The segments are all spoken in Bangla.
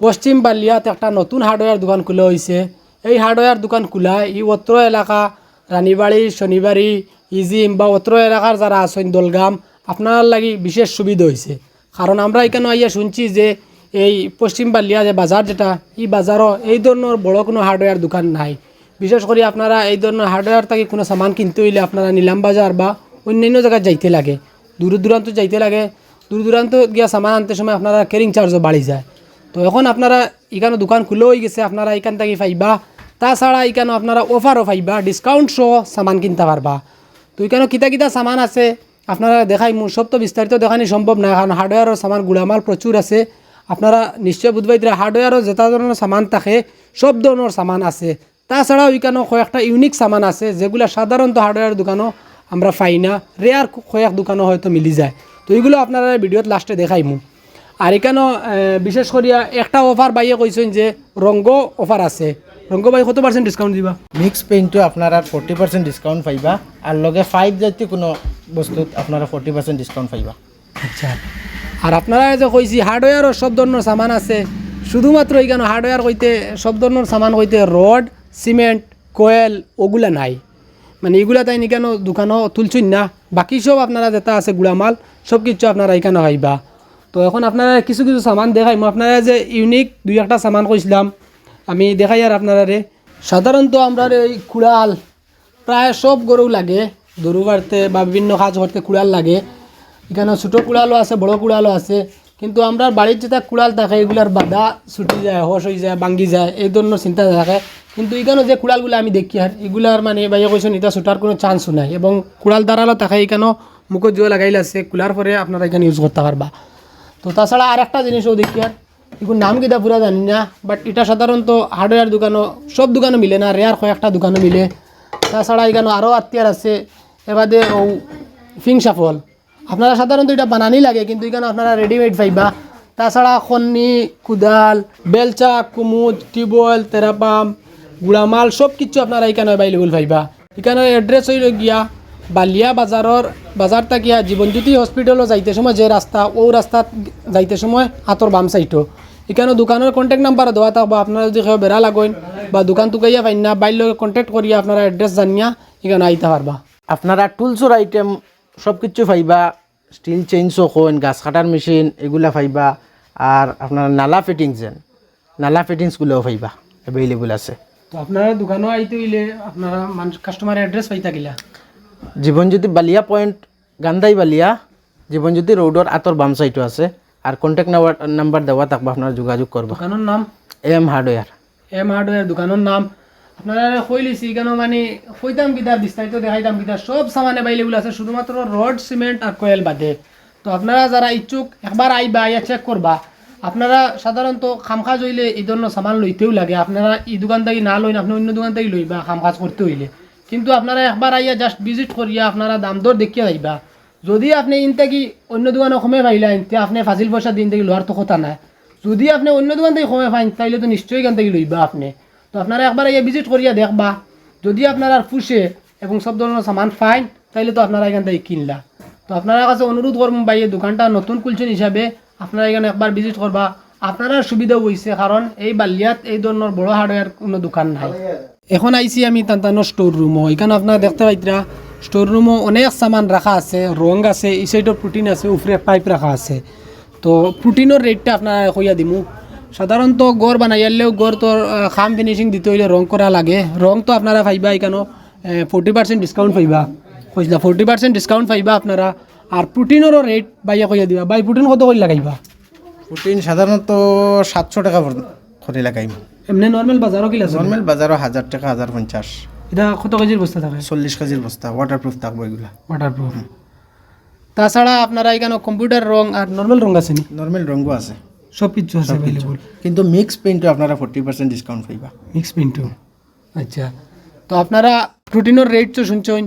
পশ্চিম বালিয়াত একটা নতুন হার্ডওয়্যার দোকান খোলা হয়েছে এই হার্ডওয়্যার দোকান খোলা ই অত্র এলাকা রানীবাড়ি শনিবাড়ি ইজিম বা অত্র এলাকার যারা আছেন দলগাম আপনার লাগি বিশেষ সুবিধা হয়েছে কারণ আমরা এখানে আইয়া শুনছি যে এই পশ্চিম বালিয়া যে বাজার যেটা এই বাজারও এই ধরনের বড় কোনো হার্ডওয়্যার দোকান নাই। বিশেষ করে আপনারা এই ধরনের হার্ডওয়্যার থেকে কোনো সামান কিনতে হইলে আপনারা নিলাম বাজার বা অন্যান্য জায়গায় যাইতে লাগে। দূর দূরান্ত যাইতে লাগে। দূর দূরান্ত গিয়া সামান আনতে সময় আপনারা ক্যারিং চার্জও বাড়ি যায়। তো এখন আপনারা এখানে দোকান খুলে হয়ে গেছে, আপনারা এখান থেকে পাইবা। তাছাড়া এখানে আপনারা অফারও পাইবা ডিসকাউন্ট সহ সামান কিনতে পারবা। তো এখানে কিতা কিতা সামান আছে, আপনারা দেখাই সব তো বিস্তারিত দেখানি সম্ভব না কারণ হার্ডওয়্যারের সামান গুড়ামাল প্রচুর আছে। আপনারা নিশ্চয় বুঝবাই দিলে হার্ডওয়্যারও যেটা ধরনের সামান থাকে, সব ধরনের সামান আছে। তাছাড়াও এখানে কয়েকটা ইউনিক সামান আছে, যেগুলো সাধারণত হার্ডওয়্যার দোকানও আমরা পাই না। রেয়ার কয়েক দোকানও হয়তো মিলি যায়। তো এইগুলো আপনারা ভিডিওত লাস্টে দেখাইমু আর এখানেও বিশেষ করিয়া একটা অফার বাইয়ে কইছেন যে রঙ্গ অফার আছে। রঙ্গ বাই কত পার্সেন্ট ডিসকাউন্ট দিবা? মিক্স পেইন্টটো আপনারা ফৰ্টি পাৰ্চেণ্ট ডিছকাউণ্ট পাইবা। আৰু লগে ফাইভ জাতীয় কোনো বস্তুত আপনারা ফৰ্টি পাৰ্চেণ্ট ডিছকাউণ্ট পাইবা। আচ্ছা। আর আপনারা যে কইছি হার্ডওয়্যারও সব ধরনের সামান আছে। শুধুমাত্র এখানে হার্ডওয়্যার কইতে সব ধরনের সামান কইতে রড সিমেন্ট কয়েল ওগুলা নাই। মানে এগুলা তাই কেন দোকানও তুলছুন না? বাকি সব আপনারা যেটা আছে গুড়ামাল সব কিছু আপনারা এখানে পাইবা। তো এখন আপনারা কিছু কিছু সামান মই আপনারা যে ইউনিক দুই একটা সামান কইছিলাম আমি দেখাই আর আপনারা রে সাধারণত আমরা এই কুড়াল প্রায় সব গরু লাগে। গরু বাড়তে বা বিভিন্ন কাজ করতে কুড়াল লাগে। এখানে ছোটো কুড়ালও আছে, বড় কুড়ালও আছে। কিন্তু আমরা বাড়ির যেটা কুড়াল থাকে এগুলার বাধা ছুটি যায়, হস হয়ে যায় ভাঙ্গি যায়, এই ধরনের চিন্তা থাকে। কিন্তু এখানে যে কুড়ালগুলো আমি দেখি আর এগুলার মানে বাইরে কৈছেন এটা ছুটার কোনো চান্সও নাই। এবং কুড়াল দ্বারালো থাকে এখানেও মুখত জোয়া লাগাইলে আছে কুলার পরে আপনারা এখানে ইউজ করতে পারবা। তো তাছাড়া আর একটা জিনিসও দেখি আর। এগুলো নাম কিটা পুরা জানি না বাট এটা সাধারণত হার্ডওয়্যার দোকানও, সব দোকানে মিলে না রেয়ার কয়েকটা দোকানে মিলে। তাছাড়া এখানে আরও আত্মীয়ার আছে, এবাদে ও ফিং সাফল। আপনারা সাধারণত এটা বানানি লাগে, কিন্তু এখানে আপনারা রেডিমেড পাইবা তাছাড়া খন্নি, কুদাল বেলচা কুমুদ, টিউবওয়েল, তেরাপাম, গুড়ামাল সব কিছু আপনারা এখানে অ্যাভেলেবল পাইবা এখানে এড্রেস হইল গিয়া বালিয়া বাজারর বাজার থাকিয়া জীবনজ্যোতি হসপিটালও যাইতে সময় যে রাস্তা ও রাস্তাত যাইতে সময় হাতর বাম সাইডও এখানে দোকানের কন্ট্যাক্ট নাম্বার দেওয়া থাকব আপনারা যদি কেউ বেড়া লাগেন বা দোকান তুকাইয়া পাইন না বাইর কন্ট্যাক্ট করিয়া আপনারা অ্যাড্রেস জানিয়া এখানে আইতে পারবা আপনারা টুলসর আইটেম সব কিছু পাইবা স্টিল চেইনসও কোন গাছ কাটার মেশিন এগুলা পাইবা আর আপনার নালা ফিটিংস যেন নালা ফিটিংসগুলোও পাইবা অ্যাভেলেবল আছে। তো আপনারা দোকানও আইতে হইলে আপনারা মানুষ কাস্টমারের অ্যাড্রেস পাইতা গিলা জীবনজ্যোতি বালিয়া পয়েন্ট গান্ধাই বালিয়া। জীবনজ্যোতি রোডর আতর বাম সাইডও আছে। আর কন্ট্যাক্ট নাম্বার নাম্বার দেওয়া থাকবা আপনারা যোগাযোগ করবা দোকানের নাম? এম হার্ডওয়্যার এম হার্ডওয়্যার দোকানের নাম। আপনারা কইলিছি কেন মানে কইতাম কিতা বিস্তারিত দেখাইতাম কিতা সব সামান অ্যাভেলেবল আছে। শুধুমাত্র রড সিমেন্ট আর কয়েল বাদে। তো আপনারা যারা ইচ্ছুক একবার আইবা আইয়া চেক করবা। আপনারা সাধারণত খামখাজ হইলে এই ধরনের সামান লইতেও লাগে। আপনারা এই দোকান থেকে না লইন আপনি অন্য দোকান থেকে লইবা খামখাজ করতে হইলে। কিন্তু আপনারা একবার আইয়া জাস্ট ভিজিট করিয়া আপনারা দাম দর দেখিয়া যাইবা। যদি আপনি ইন থেকে অন্য দোকানে কমে পাইলেন, তে আপনি ফাজিল পয়সা দিন থেকে লোয়ার তো কথা নাই। যদি আপনি অন্য দোকান থেকে কমে পাইন, তাইলে তো নিশ্চয়ই এখান থেকে লইবা আপনি। তো আপনারা একবার আইয়া ভিজিট করিয়া দেখবা। যদি আপনারা ফুসে এবং সব ধরনের সামান ফাইন তাইলে তো আপনারা এখান থেকে কিনলা। তো আপনারা কাছে অনুরোধ করব ভাই, এই দোকানটা নতুন খুলছেন হিসাবে আপনারা এখানে একবার ভিজিট করবা। আপনারা সুবিধা হয়েছে কারণ এই বালিয়াত এই ধরনের বড় হার্ডওয়্যার কোনো দোকান নাই। এখন আইছি আমি তান্তানো স্টোর রুমও এখানে আপনারা দেখতে পাইতরা স্টোর রুমও অনেক সামান রাখা আছে, রং আছে, এই সাইডের প্রোটিন আছে, উপরে পাইপ রাখা আছে। তো প্রোটিনের রেটটা আপনারা কইয়া দিমু। সাধারণত গড় বানাইলেও গড় তো খাম ফিনিশিং দিতে হইলে রং করা লাগে। রং তো আপনারা পাইবা এখানে ফোর্টি পার্সেন্ট ডিসকাউন্ট পাইবা। কইছিলা ফোর্টি পার্সেন্ট ডিসকাউন্ট পাইবা আপনারা। আর প্রোটিনেরও রেট বাইয়া কইয়া দিবা। বাই প্রোটিন কত করে লাগাইবা? প্রোটিন সাধারণত সাতশো টাকা করে লাগাইম। এমনি নর্মাল বাজারও কিলা নর্মেল বাজারও হাজার টাকা হাজার পঞ্চাশ। এটা কত কেজির বস্তা থাকে? চল্লিশ কেজির বস্তা ওয়াটারপ্রুফ থাকব এগুলা। ওয়াটারপ্রুফ তাছাড়া আপনারা এখানে কম্পিউটার রং আর নর্মাল রং আছে নি? নর্মেল রঙও আছে। সব কিছু আছে অ্যাভেলেবল কিন্তু মিক্স পেইন্টও আপনারা ফোর্টি পার্সেন্ট ডিসকাউন্ট পাইবা। মিক্স পিন্টু আচ্ছা। তো আপনারা প্রোটিনের রেট তো শুনছেন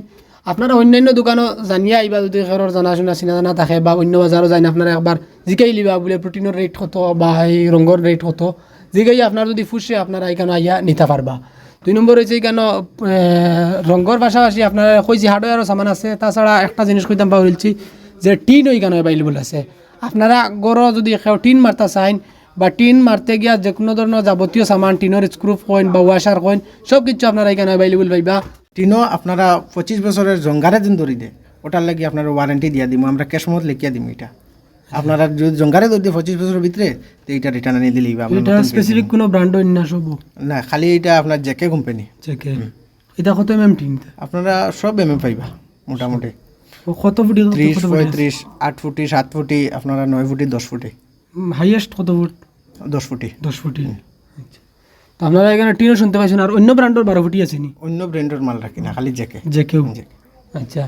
আপনারা অন্যান্য দোকানও জানিয়ে আইবা যদি খেৰৰ জানাশোনা চিনা জানা থাকে বা অন্য বাজারও যায় আপনারা একবার জিকাই লিবা বোলে প্রোটিনের রেট কত বা এই রঙের রেট কত। জিকাই আপনার যদি ফুসে, আপনারা এখানে আইয়া নিতে পারবা। দুই নম্বর হয়েছে কেন রঙের পাশাপাশি আপনার কইছি হার্ডওয়্যারও সামান আছে। তাছাড়া একটা জিনিস কইতাম পাহরিলছি যে টিন ওইখানে অ্যাভেলেবল আছে। আপনারা গড় যদি কেউ টিন মারতা চাইন, বা টিন মারতে গিয়া যে কোনো ধরনের যাবতীয় সামান, টিনের স্ক্রু কইন বা ওয়াশার কইন সব কিছু আপনারা এখানে অ্যাভেলেবল পাইবা। টিনও আপনারা পঁচিশ বছরের জঙ্গারে দিন ধরি দে ওটার লাগি আপনার ওয়ারেন্টি দিয়া দিব আমরা ক্যাশ মত লিখিয়া দিম এটা। আপনারা যদি জঙ্গারে দিয়ে পঁচিশ বছরের ভিতরে তো এইটা রিটার্ন আনিয়ে দিলেই বা এটা স্পেসিফিক কোনো ব্র্যান্ড না সব? না খালি এটা আপনার জেকে কোম্পানি চেকে এটা কত এম এম টিন আপনারা সব এম পাইবা মোটামুটি। কত ফুটি ত্রিশ পঁয়ত্রিশ আট ফুটি সাত ফুটি আপনারা নয় ফুটি দশ ফুটি। হাইয়েস্ট কত ফুট? দশ ফুটি। দশ ফুটি। আচ্ছা। তো আপনারা এখানে টিনও শুনতে পাইছেন আর অন্য ব্র্যান্ডের বারো ফুটি আছে নি? অন্য ব্র্যান্ডের মাল রাখি না খালি জেকে যে কেউ আচ্ছা।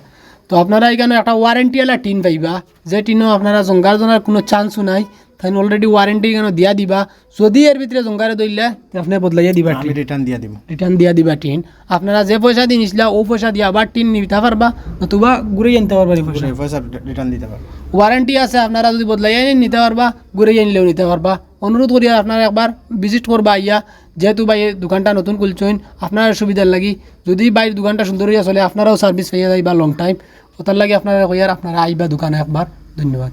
তো আপনারা এখানে একটা ওয়ারেন্টিওয়ালা টিন পাইবা, যে টিনও আপনারা জঙ্গার জনার কোনো চান্সও নাই। তাই অলরেডি ওয়ারেন্টি এখানে দিয়া দিবা? যদি এর ভিতরে জঙ্গারে দইলে আপনি বদলাইয়া দিবা আমি রিটার্ন দিয়া দিব রিটার্ন দিয়া দিবা টিন। আপনারা যে পয়সা দিয়ে নিছিলা ও পয়সা দিয়া আবার টিন নিতে পারবা নতুবা ঘুরে আনতে পারবা পয়সা পয়সা রিটার্ন দিতে পারব ওয়ারেন্টি আছে আপনারা যদি বদলাই আনি নিতে পারবা ঘুরে আনলেও নিতে পারবা অনুরোধ করি আপনারা একবার ভিজিট করবা আইয়া যেহেতু ভাই এই দোকানটা নতুন খুলছেন আপনার সুবিধার লাগি। যদি বাইরের দোকানটা সুন্দর হইয়া চলে আপনারাও সার্ভিস পাইয়া যাইবা লং টাইম ওটার লাগে আপনারা কইয়ার আপনারা আইবা দোকানে একবার ধন্যবাদ।